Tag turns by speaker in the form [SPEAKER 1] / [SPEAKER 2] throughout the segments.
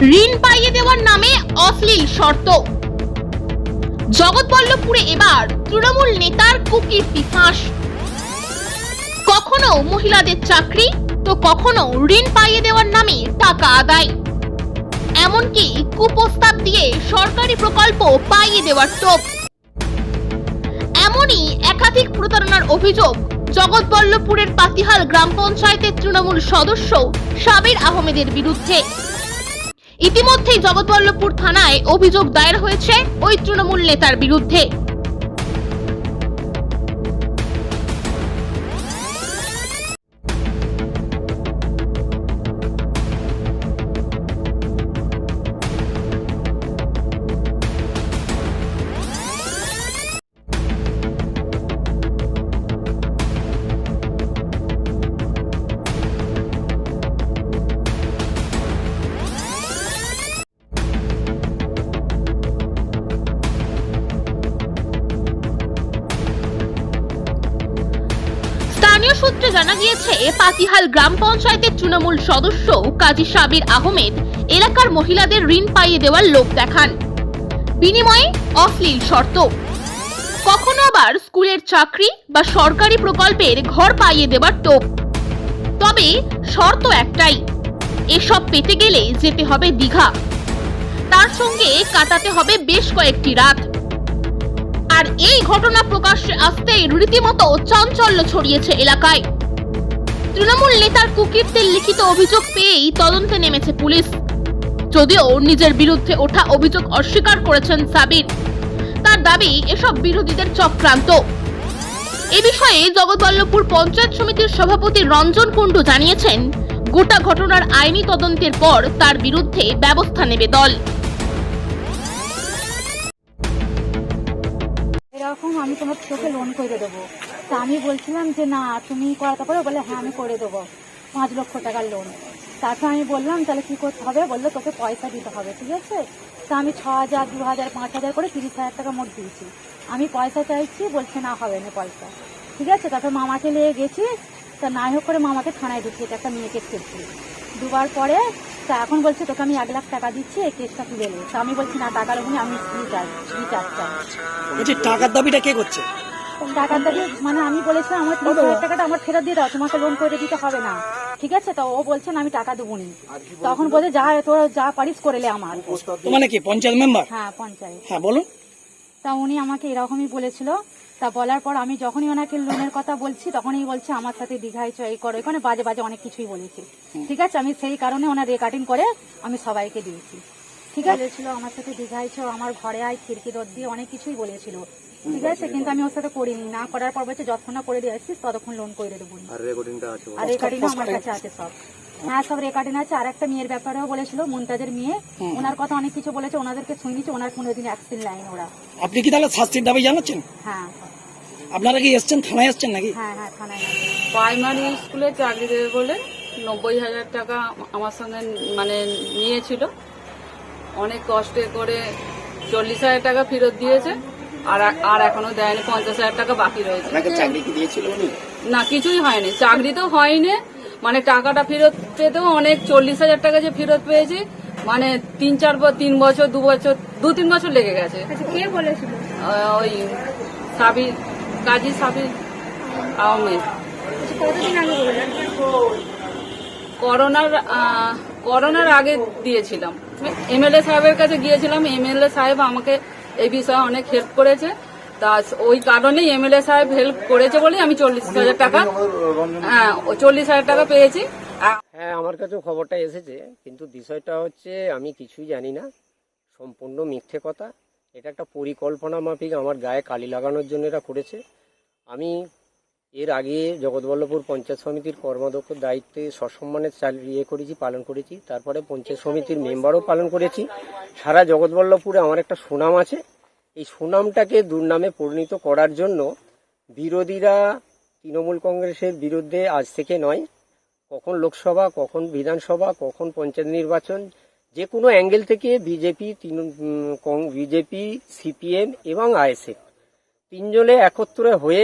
[SPEAKER 1] ঋণ পাইয়ে দেওয়ার নামে অশ্লীল শর্ত। জগৎবল্লভপুরে এবার তৃণমূল নেতার কুকীর্তি ফাঁস কখনো মহিলাদের চাকরি, তো কখনো ঋণ পাইয়ে দেওয়ার নামে টাকা আদায়। এমনকি কুপ্রস্তাব দিয়ে সরকারি প্রকল্প পাইয়ে দেওয়ার টোপ এমনই একাধিক প্রতারণার অভিযোগ জগৎবল্লভপুরের পাতিহাল গ্রাম পঞ্চায়েতের তৃণমূল সদস্য সাবির আহমেদের বিরুদ্ধে। ইতিমধ্যেই জগৎবল্লভপুর থানায় অভিযোগ দায়ের হয়েছে ওই তৃণমূল নেতার বিরুদ্ধে। সূত্রে জানা গিয়েছে পাতিহাল গ্রাম পঞ্চায়েতের তৃণমূল সদস্য কাজী সাবির আহমেদ এলাকার মহিলাদের ঋণ পাইয়ে দেওয়ার লোক দেখান। বিনিময়ে অশ্লীল শর্ত। কখনো আবার স্কুলের চাকরি বা সরকারি প্রকল্পের ঘর পাইয়ে দেওয়ার টোপ তবে শর্ত একটাই, এসব পেতে গেলে যেতে হবে দীঘা। তার সঙ্গে কাটাতে হবে বেশ কয়েকটি রাত। আর এই ঘটনা প্রকাশ্যে আসতেই রীতিমতো চাঞ্চল্য ছড়িয়েছে এলাকায়। তৃণমূল নেতার কুকীর্তির লিখিত অভিযোগ পেয়েই তদন্তে নেমেছে পুলিশ। যদিও নিজের বিরুদ্ধে ওঠা অভিযোগ অস্বীকার করেছেন সাবির। তার দাবি, এসব বিরোধীদের চক্রান্ত। এ বিষয়ে জগৎবল্লভপুর পঞ্চায়েত সমিতির সভাপতি রঞ্জন কুণ্ডু জানিয়েছেন, গোটা ঘটনার আইনি তদন্তের পর তার বিরুদ্ধে ব্যবস্থা নেবে দল।
[SPEAKER 2] এরকম আমি তোমার তোকে লোন করে দেবো, তা আমি বলছিলাম যে, না, তুমি করাতে পারো বলে হ্যাঁ আমি করে দেবো, পাঁচ লক্ষ টাকার লোন তারপর আমি বললাম, তাহলে কি করতে হবে? বলল, তোকে পয়সা দিতে হবে, ঠিক আছে? তা আমি ছ হাজার, দু হাজার, পাঁচ হাজার করে তিরিশ হাজার টাকা মোট দিয়েছি। আমি পয়সা চাইছি, বলছে, না, হবে না পয়সা। ঠিক আছে? তারপর মামাকে নিয়ে গেছি। তা নাই হোক করে মামাকে থানায় ঢুকিয়েছে একটা মেয়েকে খেয়েছি দুবার পরে তা এখন বলছে তোকে আমি এক লাখ টাকা দিচ্ছি এই কেসটা তুলে নে। তা আমি বলছি না টাকা লোক আমি স্ত্রী চাই স্ত্রী চাই
[SPEAKER 3] বলছি টাকার দাবিটা কে করছে?
[SPEAKER 2] টাকার দাবি মানে আমি বলেছিলাম আমার তিরিশ হাজার টাকাটা আমার ফেরত দিয়ে দাও তোমাকে লোন করে দিতে হবে না। ঠিক আছে? তো ও বলছে না আমি টাকা দেবো নি। তখন বলছে যা তোর যা পারিস করে লে আমার।
[SPEAKER 3] মানে কি পঞ্চায়েত মেম্বার
[SPEAKER 2] হ্যাঁ পঞ্চায়েত।
[SPEAKER 3] হ্যাঁ বলুন।
[SPEAKER 2] তা উনি আমাকে এরকমই বলেছিল তা বলার পর আমি যখনই ওনাকে লোনের কথা বলছি তখনই বলছে আমার সাথে দীঘায় চ এই করো। এখানে বাজে বাজে অনেক কিছুই বলেছি। ঠিক আছে? আমি সেই কারণে ওনার রেকর্ডিং করে আমি সবাইকে দিয়েছি। ঠিক আছে? বলেছিল আমার সাথে দীঘায় চ আমার ঘরে আয় খিড়কি দর দিয়ে অনেক কিছুই বলেছিল। ঠিক আছে? কিন্তু আমি ওর সাথে করিনি। না করার পর বলছে যতক্ষণ না করে দিয়ে আসছিস ততক্ষণ লোন করে দেবো
[SPEAKER 4] আর রেকর্ডিংটা আছে
[SPEAKER 2] আর রেকর্ডিং আমার কাছে আছে সব। হ্যাঁ সব রেকর্ডিং আছে। আর একটা মেয়ের ব্যাপারেও বলেছিল মুমতাজের মেয়ে। ওনার কথা অনেক কিছু বলেছে ওনাদেরকে শুনিয়েছে ওনার কোনোদিন অ্যাক্সিন লাইন ওরা।
[SPEAKER 3] আপনি কি তাহলে শাস্তির দাবি জানাচ্ছেন?
[SPEAKER 2] হ্যাঁ।
[SPEAKER 3] আপনারা কি এসছেন? থানায় এসছেন নাকি?
[SPEAKER 2] হ্যাঁ হ্যাঁ থানায়
[SPEAKER 5] প্রাইমারি স্কুলে চাকরি দেবে বলে নব্বই হাজার টাকা আমার সঙ্গে মানে নিয়েছিল। অনেক কষ্টে করে চল্লিশ হাজার টাকা ফেরত দিয়েছে আর আর এখনও দেয়নি পঞ্চাশ হাজার টাকা বাকি রয়েছে।
[SPEAKER 4] চাকরি কি দিয়েছিল
[SPEAKER 5] না কিছুই হয়নি। চাকরি তো হয়নি। মানে টাকাটা ফেরত পেতেও অনেক চল্লিশ হাজার টাকা যে ফেরত পেয়েছি মানে তিন চার ব- তিন বছর দু বছর দু তিন বছর লেগে গেছে।
[SPEAKER 2] কে বলেছিল?
[SPEAKER 5] ওই সাবির সাবির আহমেদ
[SPEAKER 2] কতদিন আগে
[SPEAKER 5] করোনার করোনার আগে দিয়েছিলাম। এমএলএ সাহেবের কাছে গিয়েছিলাম এমএলএ সাহেব আমাকে এই বিষয়ে অনেক হেল্প করেছে। তা ওই কারণেই এমএলএ সাহেব হেল্প করেছে বলেই আমি চল্লিশ হাজার টাকা হ্যাঁ চল্লিশ হাজার টাকা পেয়েছি।
[SPEAKER 6] হ্যাঁ আমার কাছেও খবরটা এসেছে কিন্তু বিষয়টা হচ্ছে আমি কিছুই জানি না। সম্পূর্ণ মিথ্যে কথা। এটা একটা পরিকল্পনা মাফিক, আমার গায়ে কালি লাগানোর জন্য এটা করেছে। আমি এর আগে জগৎবল্লভপুর পঞ্চায়েত সমিতির কর্মাধ্যক্ষ দায়িত্বে সসম্মানে চাল- ইয়ে করেছি, পালন করেছি। তারপরে পঞ্চায়েত সমিতির মেম্বারও পালন করেছি। সারা জগৎবল্লভপুরে আমার একটা সুনাম আছে। এই সুনামটাকে দুর্নামে পরিণত করার জন্য বিরোধীরা তৃণমূল কংগ্রেসের বিরুদ্ধে আজ থেকে নয়, কখন লোকসভা, কখন বিধানসভা, কখন পঞ্চায়েত নির্বাচন যে কোনো অ্যাঙ্গেল থেকে বিজেপি বিজেপি, সিপিএম এবং আইএসএফ তিনজনে একত্রে হয়ে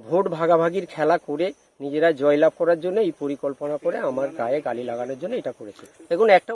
[SPEAKER 6] ভোট ভাগাভাগির খেলা করে নিজেরা জয়লাভ করার জন্য এই পরিকল্পনা করে আমার গায়ে গালি লাগানোর জন্য এটা করেছে। দেখুন, একটা